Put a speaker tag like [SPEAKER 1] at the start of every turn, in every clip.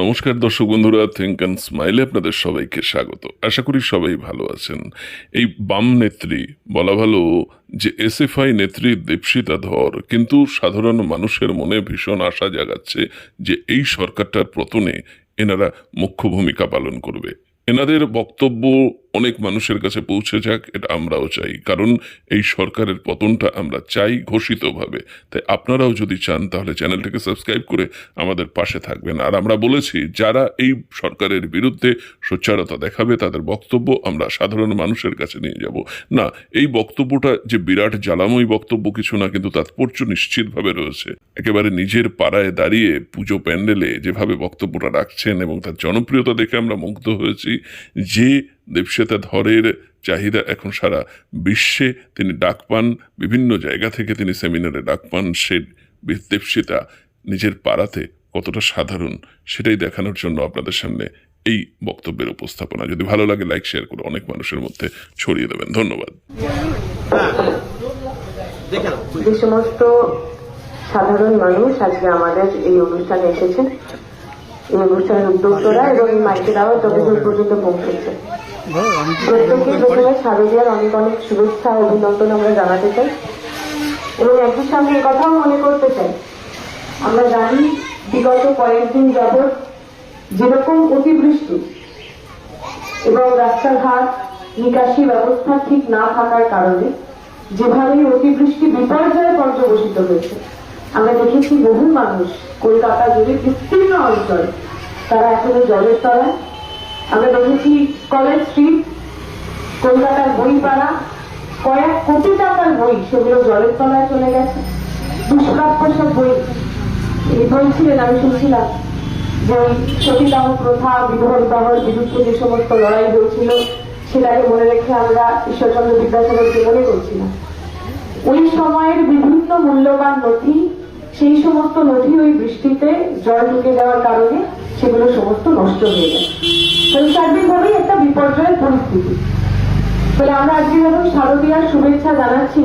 [SPEAKER 1] নমস্কার দর্শক বন্ধুরা থিঙ্ক অ্যান্ড স্মাইলে আপনাদের সবাইকে স্বাগত। আশা করি সবাই ভালো আছেন। এই বাম নেত্রী, বলা ভালো যে এসএফআই নেত্রী দীপশিতা ধর, কিন্তু সাধারণ মানুষের মনে ভীষণ আশা জাগাচ্ছে যে এই সরকারটার প্রতনে এনারা মুখ্য ভূমিকা পালন করবে। এনাদের বক্তব্য অনেক মানুষের কাছে পৌঁছে যাক, এটা আমরাও চাই। কারণ এই সরকারের পতনটা আমরা চাই ঘোষিতভাবে। তাই আপনারাও যদি চান, তাহলে চ্যানেলটাকে সাবস্ক্রাইব করে আমাদের পাশে থাকবেন। আর আমরা বলেছি, যারা এই সরকারের বিরুদ্ধে সোচ্চারতা দেখাবে, তাদের বক্তব্য আমরা সাধারণ মানুষের কাছে নিয়ে যাব। না, এই বক্তব্যটা যে বিরাট জ্বালাময় বক্তব্য কিছু না, কিন্তু তাৎপর্য নিশ্চিতভাবে রয়েছে। একেবারে নিজের পাড়ায় দাঁড়িয়ে পুজো প্যান্ডেলে যেভাবে বক্তব্যটা রাখছেন এবং তার জনপ্রিয়তা দেখে আমরা মুগ্ধ হয়েছি, যে দেবশ্বেতা ধরের চাহিদা এখন সারা বিশ্বে। তিনি ডাক পান, বিভিন্ন জায়গা থেকে তিনি সেমিনারে ডাক পান। সে দেবশ্বেতা নিজের পাড়াতে কতটা সাধারণ সেটাই দেখানোর জন্য আপনাদের সামনে এই বক্তব্যের উপস্থাপনা। যদি ভালো লাগে, লাইক, শেয়ার করে অনেক মানুষের মধ্যে ছড়িয়ে দেবেন। ধন্যবাদ।
[SPEAKER 2] সাধারণ মানুষ আজকে আমাদের এই অনুষ্ঠানে এসেছেন এই অনুষ্ঠানের উদ্যোক্তরা এবং এই মাইকে যতদূর পর্যন্ত পৌঁছেছে প্রত্যেককে প্রথমে অনেক অনেক শুভেচ্ছা অভিনন্দন আমরা জানাতে চাই এবং একই সঙ্গে কথাও মনে করতে চাই আমরা জানি বিগত কয়েকদিন যাবৎ যেরকম অতিবৃষ্টি এবং রাস্তাঘাট নিকাশি ব্যবস্থা ঠিক না থাকার কারণে যেভাবে অতিবৃষ্টি বিপর্যয়ে পর্যবসিত হয়েছে আমরা দেখেছি বহু মানুষ কলকাতা জুড়ে বিস্তীর্ণ অঞ্চল, তারা এখনও জলের তলায়। আমরা দেখেছি কলেজ স্ট্রিট, কলকাতার বইপাড়া, কয়েক কোটি টাকার বই সেগুলো জলের তলায় চলে গেছে। দুষ্প্রাপ্য সব বই। বলছিলেন আমি শুনছিলাম যে ওই সতীদাহ প্রথা বিবাহ বিবাহর বিরুদ্ধে যে সমস্ত লড়াই হয়েছিল, সেটাকে মনে রেখে আমরা ঈশ্বরচন্দ্র বিদ্যাসাগরকে মনে করছিলাম। ওই সময়ের বিভিন্ন মূল্যবান নথি সেই সমস্ত নথি ওই বৃষ্টিতে জল ঢুকে যাওয়ার কারণে সেগুলো সমস্ত নষ্ট হয়ে যায়। তাই সার্বিকভাবেই একটা বিপর্যয়ের পরিস্থিতি। তাহলে আমরা আজকে যখন শারদীয়ার শুভেচ্ছা জানাচ্ছি,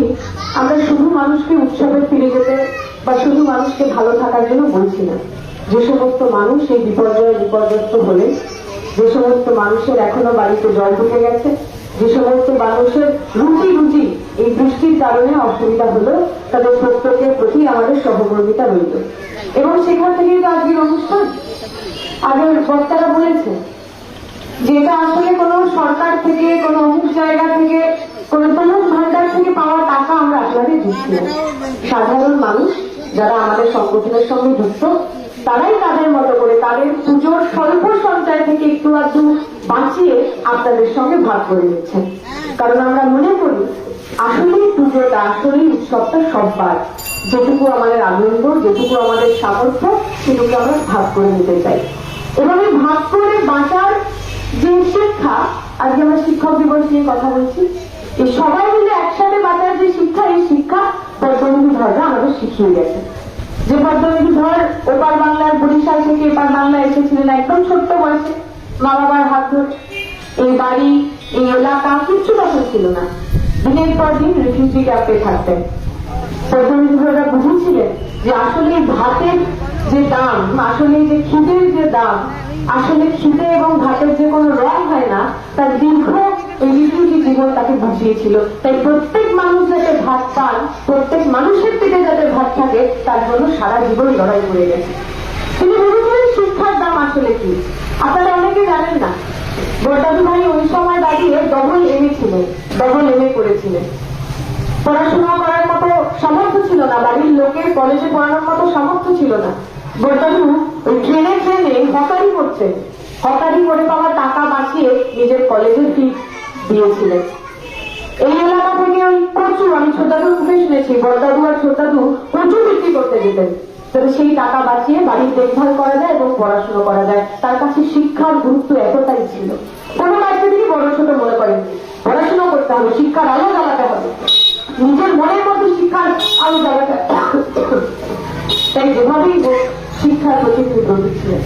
[SPEAKER 2] আমরা শুধু মানুষকে উৎসবে ফিরে যেতে বা শুধু মানুষকে ভালো থাকার জন্য বলছি না। যে সমস্ত মানুষ এই বিপর্যয়ে বিপর্যস্ত হলে, যে সমস্ত মানুষের এখনও বাড়িতে জল ঢুকে গেছে, যে সমস্ত মানুষের রুটি কারণে অসুবিধা হলো, তাদের প্রত্যেকের প্রতি আমাদের সহমর্মিতা রইল। এবং সেখান থেকেই তো আজকের অনুষ্ঠান। আগের বক্তারা বলেছে যেটা আসলে কোনো সরকার থেকে, কোনো অমুক জায়গা থেকে, কোনো তমুক ভান্ডার থেকে পাওয়া টাকা আমরা আপনাদের দিচ্ছি সাধারণ মানুষ যারা আমাদের সংগঠনের সঙ্গে যুক্ত, তারাই তাদের মতো করে তাদের পুজোর স্বল্প সঞ্চয় থেকে একটু আধটু বাঁচিয়ে আপনাদের সঙ্গে ভাগ করে নিচ্ছেন। কারণ আমরা মনে করি আসলেই পুজোটা আসলে উৎসবটা সব্বার। যেটুকু আমাদের আনন্দ, যেটুকু আমাদের সামর্থ্য, সেটুকু আমরা ভাগ করে নিতে চাই। এই ভাগ করে বাঁচার যে শিক্ষা, আজকে আমরা শিক্ষক দিবস নিয়ে কথা বলছি এই সবাই মিলে একসাথে বাঁচার যে শিক্ষা, এই শিক্ষা পদ্মবিধি ধররা আমাদের শিখিয়ে গেছে। যে পদ্মবিধি ধর, ওপার বাংলার বরিশাল থেকে এপার বাংলা এসেছিলেন একদম ছোট্ট বয়সে, মা বাবার হাত ধরে। এই বাড়ি, এই এলাকা, কিচ্ছু তখন ছিল না। দিনের পর দিন রিফিউজি ক্যাম্পে থাকতেন। প্রতিনিধিরা বুঝেছিলেন যে আসলে ভাতের যে দাম, আসলে যে খিদের যে দাম, আসলে খিদে এবং ভাতের যে কোনো রং হয় না তার দীর্ঘ এই রিফিউজি জীবন তাকে বুঝিয়েছিল। তাই প্রত্যেক মানুষ যাতে ভাত পান, প্রত্যেক মানুষের থেকে যাতে ভাত থাকে, তার জন্য সারা জীবন লড়াই করে গেছে। তিনি বলেছিলেন শিক্ষার দাম আসলে কি? আপনারা অনেকে জানেন না। বরদাদু ভাই ওই সময় দাঁড়িয়ে ডবল এমএ ডবল এমএ করেছিলেন পড়াশোনা করার মতো সামর্থ্য ছিল না, বাড়ির লোকের কলেজে পড়ানোর মতো সামর্থ্য ছিল না। বোরদাদু ওই ট্রেনে হকারি করছে। হকারি করে পাওয়া টাকা বাঁচিয়ে নিজের কলেজের ফি দিয়েছিলেন। এই এলাকা থেকে ওই প্রচুর আমি ছোটাদুর মুখে শুনেছি, বড়দাদু আর ছোটাদু প্রচুর বিক্রি করতে যেতেন। তবে সেই টাকা বাঁচিয়ে বাড়ির দেখভাল করা যায় এবং পড়াশোনা করা যায়। তার কাছে শিক্ষার গুরুত্ব এতটাই ছিল। কোনো তিনি বড় ছোট মনে করেন করতে হবে শিক্ষার আলো জ্বালাতে হবে। নিজের মনের মধ্যে শিক্ষার আলো জ্বালাতে তাই যেভাবেই শিক্ষার প্রতি উদ্যোগী ছিলেন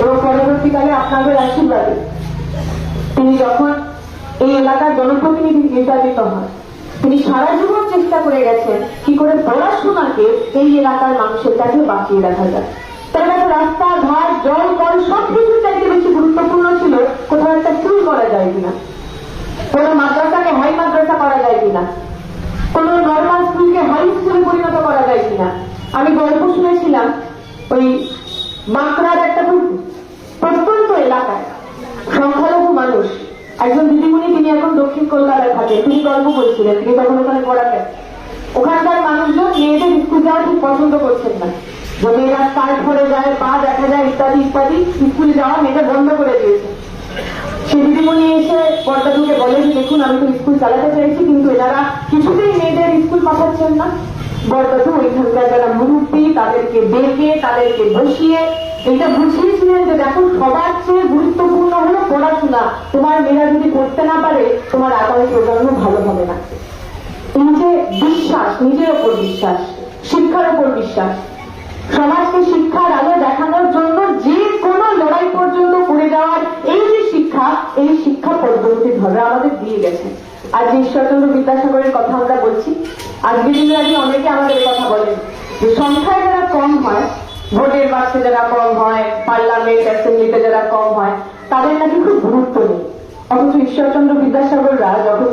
[SPEAKER 2] এবং পরবর্তীকালে আপনাদের আশীর্বাদে তিনি যখন এই এলাকার জনপ্রতিনিধি নির্বাচিত হন তিনি সারা জীবন চেষ্টা করে গেছেন কি করে পড়াশোনাকে এই এলাকার মানুষের কাছে বাঁচিয়ে রাখা যায়। তার কাছে রাস্তা, ঘাট, জল, কল সবকিছু চাইতে বেশি গুরুত্বপূর্ণ ছিল কোথাও একটা চুল করা যায় কিনা। কোনো মাদ্রাসাকে হাই মাদ্রাসা করা যায় কিনা? কোন নর্মাল স্কুলকে হাই স্কুলে পরিণত করা যায় কিনা? আমি গল্প শুনেছিলাম, ওই বাঁকড়ার একটা প্রত্যন্ত এলাকায় সংখ্যালঘু মানুষ, একজন দিদিমণি তিনি এখন দক্ষিণ কলকাতায় থাকেন তিনি গল্প বলছিলেন, তিনি তখন ওখানে পড়াতেন। ওখানকার মানুষজন মেয়েদের স্কুল যাওয়া ঠিক পছন্দ করছেন না। মেয়েরা স্কার্ট ভরে যায়, পা দেখা যায়, ইত্যাদি ইত্যাদি স্কুলে যাওয়া মেয়েদের বন্ধ করে দিয়েছে। দিদিমণি এসে পর্দাটুকে বলে যে দেখুন, আমি তো স্কুল চালাতে চাইছি কিন্তু এনারা কিছুতেই মেয়েদের স্কুল পাঠাচ্ছেন না। বরদাদু ওইখানকার যারা মুরব্বী, তাদেরকে ডেকে, তাদেরকে বসিয়ে, এটা বুঝিয়েছিলেন যে দেখো, সবার চেয়ে গুরুত্বপূর্ণ হলো পড়াশোনা। তোমার মেয়েরা যদি করতে না পারে, তোমার আগামী প্রজন্ম ভালো হবে না। এই যে বিশ্বাস, নিজের ওপর বিশ্বাস, শিক্ষার ওপর বিশ্বাস। সমাজকে শিক্ষার আলো দেখানোর জন্য যে কোনো লড়াই পর্যন্ত করে যাওয়ার এই যে শিক্ষা এই শিক্ষা ধরে আমাদের দিয়ে গেছে। আজ ঈশ্বরচন্দ্র বিদ্যাসাগরের কথা আমরা বলছি, আজকে দিনে আগে অনেকে আমাদের কথা বলেন যে সংখ্যায় যারা কম হয়, ভোটের বাক্সে যারা কম হয়, পার্লামেন্ট, অ্যাসেম্বলিতে যারা কম হয়, তাদের নাকি খুব গুরুত্ব নেই। অথচ ঈশ্বরচন্দ্র বিদ্যাসাগররা যখন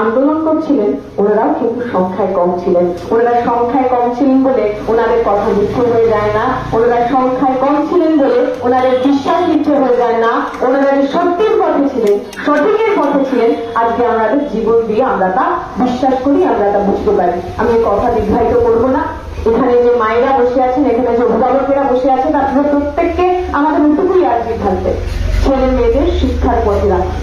[SPEAKER 2] আন্দোলন করছিলেন, ওনারাও কিন্তু সংখ্যায় কম ছিলেন। ওনারা সংখ্যায় কম ছিলেন বলে ওনাদের কথা মিথ্যে হয়ে যায় না। ওনারা সংখ্যায় কম ছিলেন বলে ওনাদের বিশ্বাস মিথ্যে হয়ে যায় না। ওনারা যে সত্যের পথে ছিলেন, সঠিকের পথে ছিলেন, আজকে আমাদের জীবন দিয়ে আমরা তা বিশ্বাস করি, আমরা তা বুঝতে পারি। আমি কথা দীর্ঘায়িত করব না। এখানে যে মায়েরা বসে আছেন, এখানে যে অভিভাবকেরা বসে আছেন, আপনারা প্রত্যেককে আমাদের উদ্যোগই আজকে থাকবে ছেলে মেয়েদের শিক্ষার পথে রাখা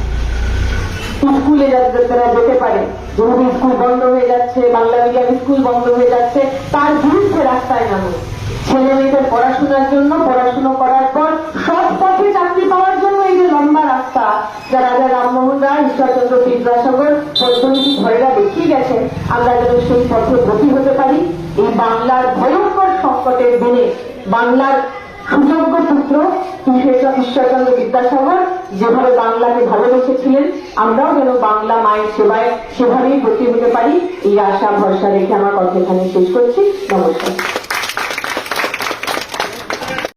[SPEAKER 2] স্কুলে যাতে তারা যেতে পারে। যেভাবে স্কুল বন্ধ হয়ে যাচ্ছে, বাংলা মিডিয়াম স্কুল বন্ধ হয়ে যাচ্ছে, তার বিরুদ্ধে রাস্তায় নামো। ছেলে মেয়েদের পড়াশোনার জন্য, পড়াশোনা করার পর সব পথে চাকরি পাওয়ার জন্য এই যে লম্বা রাস্তা, যা রাজা রামমোহন রায়, ঈশ্বরচন্দ্র বিদ্যাসাগর পদ্মনীতি ধরেরা দেখিয়ে গেছেন, আমরা যেন সেই পথে গতি হতে পারি। এই বাংলার ভয়ঙ্কর সংকটের দিনে বাংলার সুযোগ্য পুত্র ঈশ্বর- ঈশ্বরচন্দ্র বিদ্যাসাগর, যেভাবে বাংলাকে ভালোবেসেছিলেন, আমরাও যেন বাংলা মায়ের সেবায় সেভাবেই ভর্তি হতে পারি। এই আশা, ভরসা রেখে আমার কথা এখানে শেষ করছি। নমস্কার।